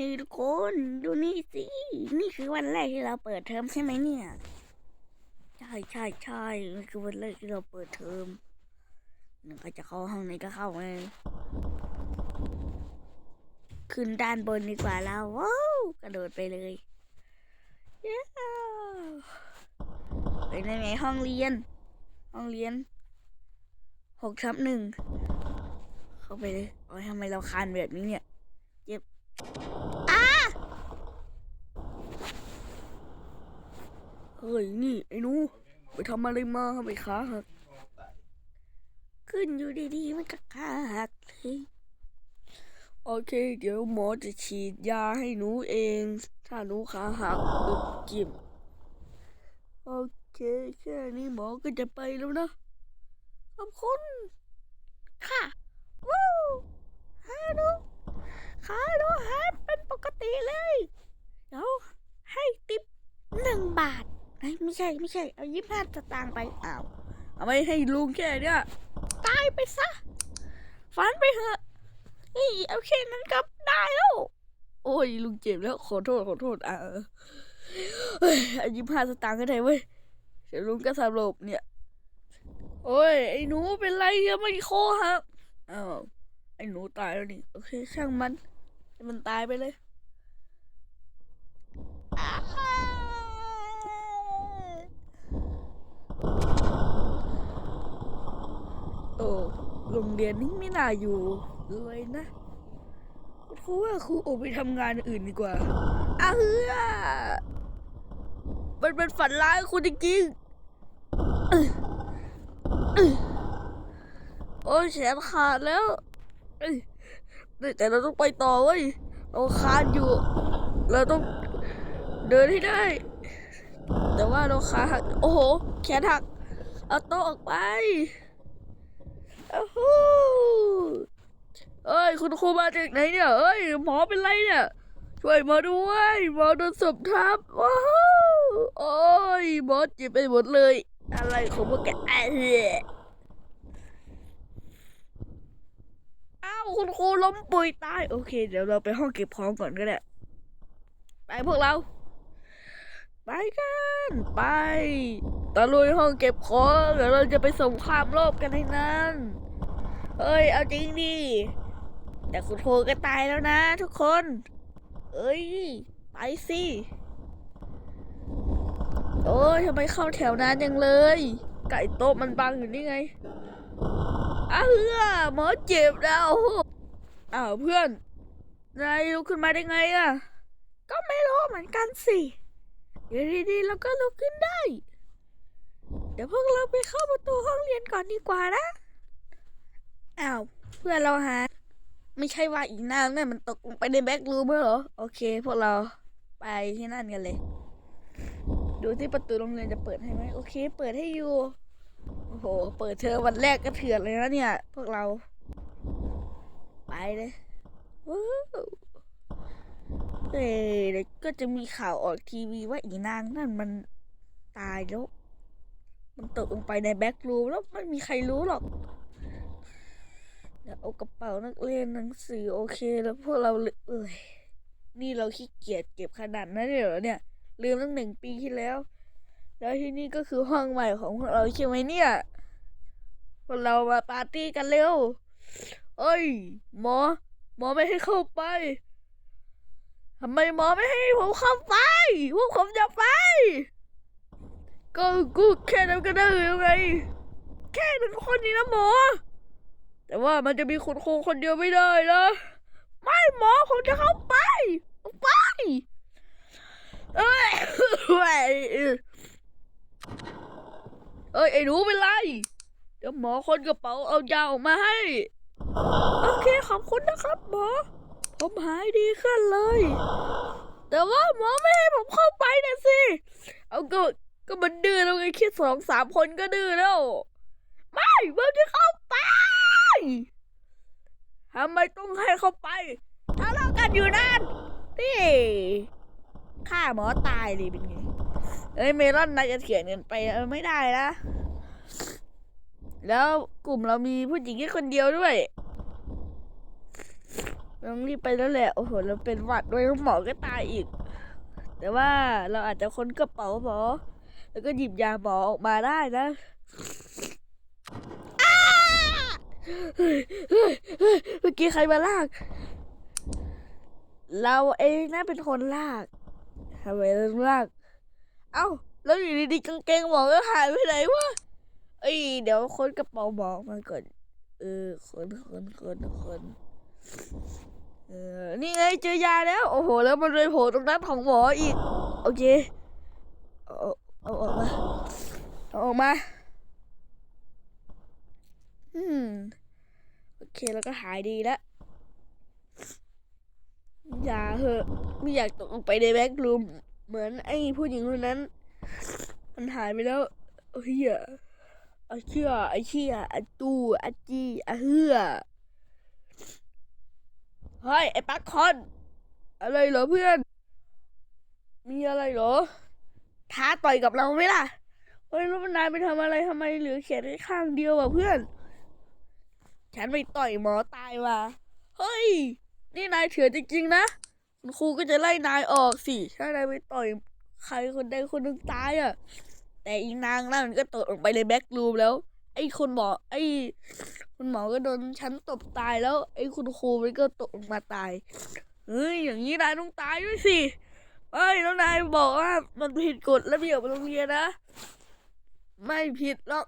นี่ทุกคนดูนี่สิ นี่คือวันแรกที่เราเปิดเทอมใช่ไหมเนี่ย ใช่ใช่ใช่นี่คือวันแรกที่เราเปิดเทอมหนึ่งก็จะเข้าห้องไหนก็เข้าไงขึ้นด้านบนดีกว่าแล้วว้าวกระโดดไปเลยเย้เป็นยังไงห้องเรียน ห้องเรียนหกทับหนึ่งเข้าไปเลยโอ้ยทำไมเราคานแบบนี้เนี่ยเจ็บ เฮ้ย นี่ ไอ้หนู ไปทำอะไรมาไปขาหัก ขึ้นอยู่ดีๆ มันก็ขาหักเลยโอเค เดี๋ยวหมอจะฉีดยาให้หนูเอง ถ้าหนูขาหักอึกจิมโอเค แค่นี้หมอก็จะไปแล้วนะ ขอบคุณ ค่ะ วู้ขาหนู ขาหนูหายเป็นปกติเลยเดี๋ยวให้ติปหนึ่งบาทไม่ใช่ไม่ใช่ เอายี่ห้าสตางค์ไปอ้าวเอาไม่ให้ลุงแค่เนี่ยตายไปซะฝันไปเถอะนี่เอาแค่นั้นก็ได้แล้ว โอ้ยลุงเจ็บแล้วขอโทษขอโทษอะเออเฮ้ยเอายี่ห้าสตางค์ก็ได้เว้ยเดี๋ยวลุงก็สลบเนี่ย โอ้ย ไอ้หนูเป็นไรอะไม่คอหักอ้าวไอ้หนูตายแล้วนี่ โอเค ช่างมัน มันตายไปเลยโอ้โรงเรียนนี้ไม่น่าอยู่เลยนะเพราะว่าครูโอไปทำงานอื่นดีกว่าอ้าเฮือมันเป็นฝันร้ายคุณจริงๆโอ้ยแขนขาดแล้ว แต่เราต้องไปต่อเว้ยเราคานอยู่ เราต้องเดินให้ได้ แต่ว่าเราขาหัก โอ้โห แขนหัก เอาโต๊ะออกไปโอ้โหเอ้ย คุณครูมาจากไหนเนี่ย เอ้ย หมอเป็นไรเนี่ย ช่วยมาด้วยหมอโดนสมทับว้าวโอ้ยหมอเจ็บไปหมดเลย อะไรของพวกแกเอ้ยอ้าว คุณครูล้มปุยตาย โอเค เดี๋ยวเราไปห้องเก็บของก่อนก็ได้ไปพวกเรา ไปกันไปตะลุยห้องเก็บของเดี๋ยวเราจะไปส่งความโลภกันให้นั่นเอ้ย เอาจริงดิแต่คุณโทก็ตายแล้วนะ ทุกคน เอ้ย ไปสิโอ้ยทำไมเข้าแถวนานจังเลย ไก่โต๊ะมันบังอยู่นี่ไง อ้าเฮือหมอเจ็บแล้วอ้าวเพื่อนนายลุกขึ้นมาได้ไงอะก็ไม่รู้เหมือนกันสิอยู่ดีๆเราก็ลุกขึ้นได้ เดี๋ยวพวกเราไปเข้าประตูห้องเรียนก่อนดีกว่านะอ้าวเพื่อนเราหา ไม่ใช่ว่าอีกนางนี่ยมันตกลงไปในแบ็กรูมเหรอ โอเค พวกเราไปที่นั่นกันเลย ดูที่ประตูโรงเรียนจะเปิดให้ไหมโอเค เปิดให้อยู่ โอ้โห เปิดเทอมวันแรกก็เถื่อนเลยนะเนี่ย พวกเรา ไปเลยว้าวเอ้ยเดี๋ยวก็จะมีข่าวออกทีวีว่าอีนางนั่นมันตายแล้ว มันตกลงไปในแบ็กรูมแล้วไม่มีใครรู้หรอก เดี๋ยวเอากระเป๋านักเรียนหนังสือโอเคแล้วพวกเราลืเอ้ยนี่เราขี้เกียจเก็บขนาดนั้นเลยเหรอเนี่ย ลืมตั้งหนึ่งปีที่แล้ว แล้วที่นี่ก็คือห้องใหม่ของพวกเราใช่ไหมเนี่ยพวกเรามาปาร์ตี้กันเร็ว เอ้ย หมอ หมอไม่ให้เข้าไปทำไมหมอไม่ให้ผมเข้าไปพวกผมจะไป ก็กูแค่นั้นก็ได้หรือไง แค่หนึ่งคนนี้นะหมอ แต่ว่ามันจะมีคุณครูคนเดียวไม่ได้นะไม่หมอผมจะเข้าไป ไป เอ้ยเอ้ย เอ้ยไอ้หนูเป็นไร เดี๋ยวหมอคนกระเป๋าเอายาออกมาให้ โอเคขอบคุณนะครับหมอ ผมหายดีขึ้นเลย แต่ว่าหมอไม่ให้ผมเข้าไปนะสิ เอาก็ก็มันดื้อแล้วไงแค่สองสามคนก็ดื้อแล้ว ไม่ผมจะเข้าไปทำไมต้องให้เข้าไปทะเลาะกันอยู่นั่นนี่ฆ่าหมอตายเลยเป็นไง เอ้ยเมลอนนายจะเถียงเงินไปไม่ได้นะแล้วกลุ่มเรามีผู้หญิงแค่คนเดียวด้วยต้องรีบไปแล้วแหละโอ้โหเราเป็นหวัดด้วยหมอก็ตายอีก แต่ว่าเราอาจจะค้นกระเป๋าหมอแล้วก็หยิบยาหมอออกมาได้นะเมื่อกี้ใครมาลาก เราเองนะเป็นคนลากทำไมต้องลาก เอ้า แล้วอยู่ดีๆกางเกงหมอก็หายไปไหนวะเอ้ยเดี๋ยวค้นกระเป๋าหมอมาก่อน เออค้นค้นค้นค้นเออ นี่ไงเจอยาแล้ว โอ้โห แล้วมันไปโผล่ตรงนั้นของหมออีก โอเค เอาเอาออกมา เอาออกมา อืม โอเค แล้วก็หายดีแล้วอย่าเหอะ ไม่อยากตกลงไปในแบ็กรูม เหมือนไอ้ผู้หญิงคนนั้น มันหายไปแล้วเฮียอาเชื่อไอเชี่ยไอาตูอาจีไอาเฮือเฮ้ยไอ้ปักคอน อะไรเหรอเพื่อน มีอะไรเหรอ ท้าต่อยกับเราไหมล่ะเฮ้ยแล้วมันนายไปทำอะไรทำไมเหลือแขนแค่ข้างเดียวอะเพื่อน ฉันไปต่อยหมอตายมาเฮ้ย นี่นายเถื่อนจริงๆนะ คุณครูก็จะไล่นายออกสิถ้านายไปต่อยใครคนใดคนหนึ่งตายอะ แต่อีนางนั่นก็ตกลงไปในแบ็กรูมแล้ว ไอ้คนหมอ ไอ้คุณหมอก็โดนฉันตบตายแล้ว ไอ้คุณครูมันก็ตกลงมาตายเฮ้ยอย่างนี้นายต้องตายด้วยสิเฮ้ยแล้วนายบอกว่ามันผิดกฎระเบียบโรงเรียนนะ ไม่ผิดหรอก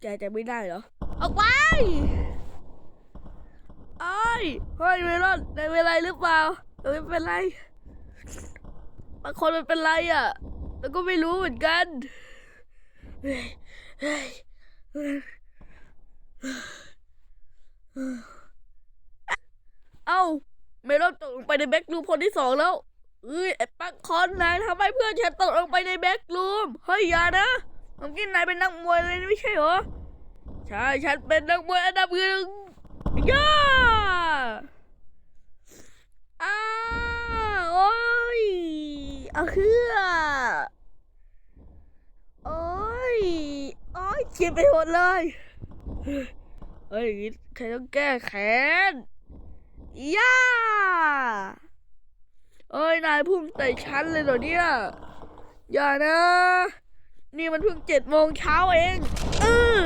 แกจะไม่ได้เหรอ ออกไป ยเฮ้ยเมลอนนเป็นไรหรือเปล่าเออไม่เป็นไรบางคนมันเป็นไรอะ แล้วก็ไม่รู้เหมือนกันเฮ้ยเฮ้ยเฮ้ยเอ้าเมลอนตกลงไปในแบ็กรูมคนที่สองแล้วเอ้ยไอ้ปักคอนนายทำไมเพื่อนฉันตกลงไปในแบ็กรูมเฮ้ยอย่านะผมกินนายเป็นนักมวยเลยไม่ใช่เหรอ ใช่ ฉันเป็นนักมวยอันดับหนึ่งย่า อ้าโอ้ยเอาเฮือโอ้ยโอ้ยเจ็บไปหมดเลยเฮ้ยใครต้องแก้แค้นย่าเอ้ย นายพุ่งใส่ฉันเลยเหรอเนี่ย อย่านะ นี่มันเพิ่งเจ็ดโมงเช้าเองเออ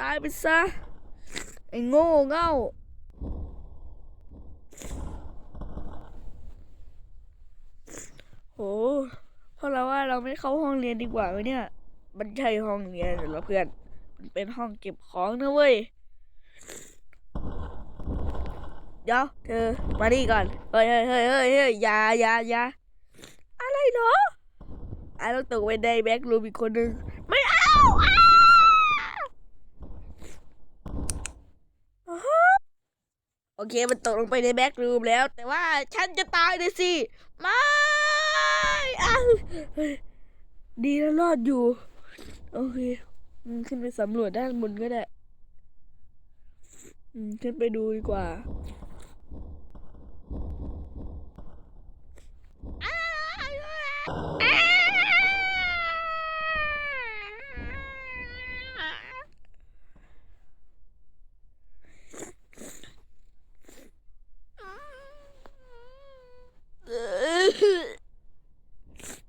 ตายไปซะ ไอ้โง่เง่า โหเพราะเราว่าเราไม่เข้าห้องเรียนดีกว่าเนี่ยมันใช่ห้องเรียนเหรอเพื่อน มันเป็นห้องเก็บของนะเว้ย เดี๋ยวเธอมานี่ก่อน เฮ้ยเฮ้ยเฮ้ยเฮ้ยเฮ้ยอย่าอย่าอย่าอะไรเหรอไอ้ต้องตกไปในแบ็กรูมอีกคนนึง ไม่เอาโอเค มันตกลงไปในแบ็กรูมแล้ว แต่ว่าฉันจะตายเลยสิ ไม่อ้า ดีแล้วรอดอยู่ โอเคขึ้นไปสำรวจด้านบนก็ได้ อืม ขึ้นไปดูดีกว่าอ้าวอ้าวเออ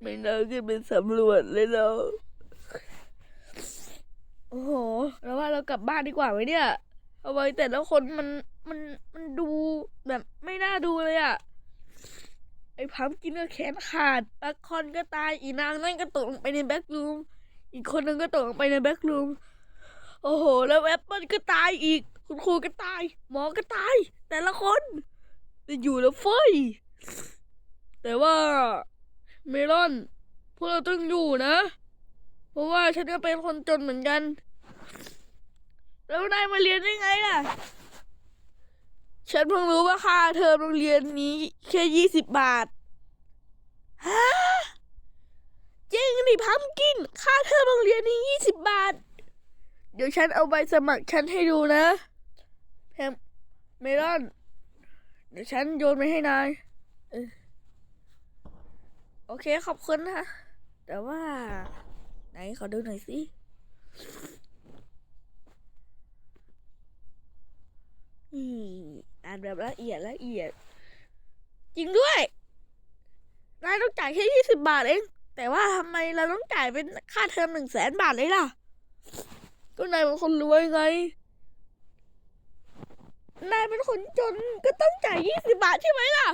ไม่น่า ขึ้นไปสำรวจเลยเราโอ้โหแล้วว่าเรากลับบ้านดีกว่าไหมเนี่ยเอาไว้แต่ละคนมันมันมันดูแบบไม่น่าดูเลยอะไอ้พัมกินก็แขนขาดปักคอนก็ตายอีนางนั่นก็ตกลงไปในแบ็กรูมอีกคนนึงก็ตกลงไปในแบ็กรูมโอ้โห แล้วแอปเปิลก็ตายอีก คุณครูก็ตาย หมอก็ตาย แต่ละคนจะอยู่แล้วเฟ้ยแต่ว่าเมลอน วกเราต้องอยู่นะ เพราะว่าฉันก็เป็นคนจนเหมือนกัน แล้วนายมาเรียนได้ไงล่ะ ฉันเพิ่งรู้ว่าค่าเทอมโรงเรียนนี้แค่ยี่สิบบาท ฮะจริงดิพัมกิน ค่าเทอมโรงเรียนนี้ยี่สิบบาท เดี๋ยวฉันเอาใบสมัครฉันให้ดูนะแพมเมลอน เดี๋ยวฉันโยนไปให้นายโอเคขอบคุณนะ แต่ว่า ไหนขอดูหน่อยสิอ่านแบบละเอียดละเอียด จริงด้วยนายต้องจ่ายแค่ยี่สิบบาทเอง แต่ว่าทำไมเราต้องจ่ายเป็นค่าเทอมหนึ่งแสนบาทเลยล่ะ ก็นายเป็นคนรวยไง นายเป็นคนจนก็ต้องจ่ายยี่สิบาทใช่ไหมล่ะ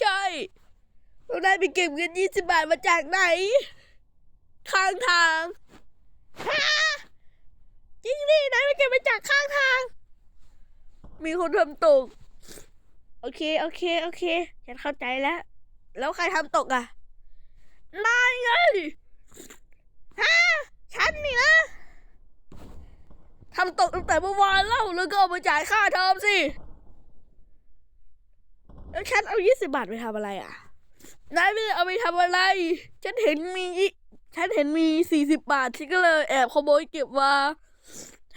ใช่ แล้วนายไปเก็บเงินยี่สิบบาทมาจากไหน ข้างทางฮะจริงดินายไปเก็บมาจากข้างทาง มีคนทำตก โอเค โอเค โอเค ฉันเข้าใจแล้ว แล้วใครทำตกอะนายไงฮะฉันนี่นะทำตกตั้งแต่เมื่อวานแล้วแล้วก็เอามาจ่ายค่าเทอมสิ แล้วฉันเอายี่สิบบาทไปทำอะไรอะ นายไม่ได้เอาไปทำอะไร ฉันเห็นมี ฉันเห็นมีสี่สิบบาท ฉันก็เลยแอบขโมยเก็บมา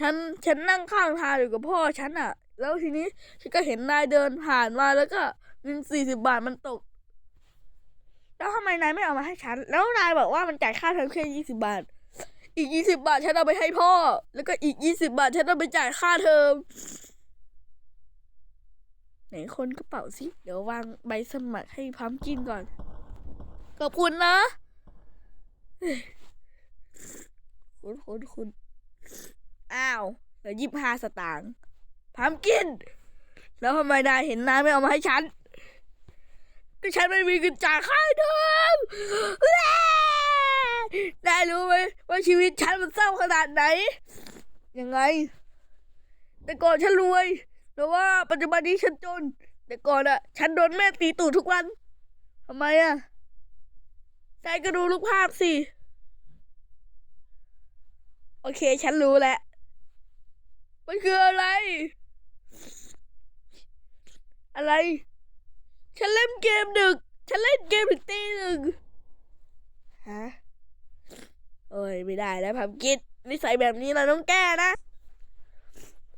ฉัน ฉันนั่งข้างทางอยู่กับพ่อฉันอะแล้วทีนี้ฉันก็เห็นนายเดินผ่านมาแล้วก็เงินสี่สิบาทมันตก แล้วทำไมนายไม่เอามาให้ฉัน แล้วนายบอกว่ามันจ่ายค่าเทอมแค่ยี่สิบาท อีกยี่สิบาทฉันเอาไปให้พ่อ แล้วก็อีกยี่สิบาทฉันเอาไปจ่ายค่าเทอม ไหนคนกระเป๋าสิ เดี๋ยววางใบสมัครให้พัมกินก่อน ขอบคุณนะคุณคุณคุณอ้าวเหลือยี่ห้าสตางค์พัมกิน แล้วทำไมนายเห็นนายไม่เอามาให้ฉันก็ฉันไม่มีเงินจ่ายค่าเทอมแย่นายรู้ไหมว่าชีวิตฉันมันเศร้าขนาดไหน ยังไง แต่ก่อนฉันรวย แต่ว่าปัจจุบันนี้ฉันจน แต่ก่อนอะฉันโดนแม่ตีตูดทุกวันทำไมอะนายก็ดูรูปภาพสิ โอเค ฉันรู้แล้ว มันคืออะไร อะไร ฉันเล่นเกมดึก ฉันเล่นเกมถึงตีหนึ่งฮะ โอ้ย ไม่ได้แล้วพัมกิดนิสัยแบบนี้เราต้องแก้นะ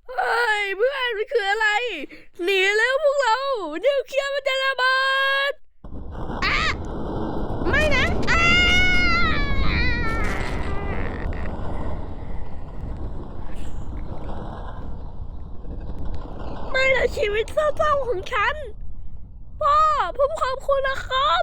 เฮ้ยเพื่อนมันคืออะไร หนีแล้วพวกเรานิวเคลียร์มันจะระเบิดอะไม่นะอะไม่นะชีวิตเศร้าๆของฉัน พ่อผมขอบคุณนะครับ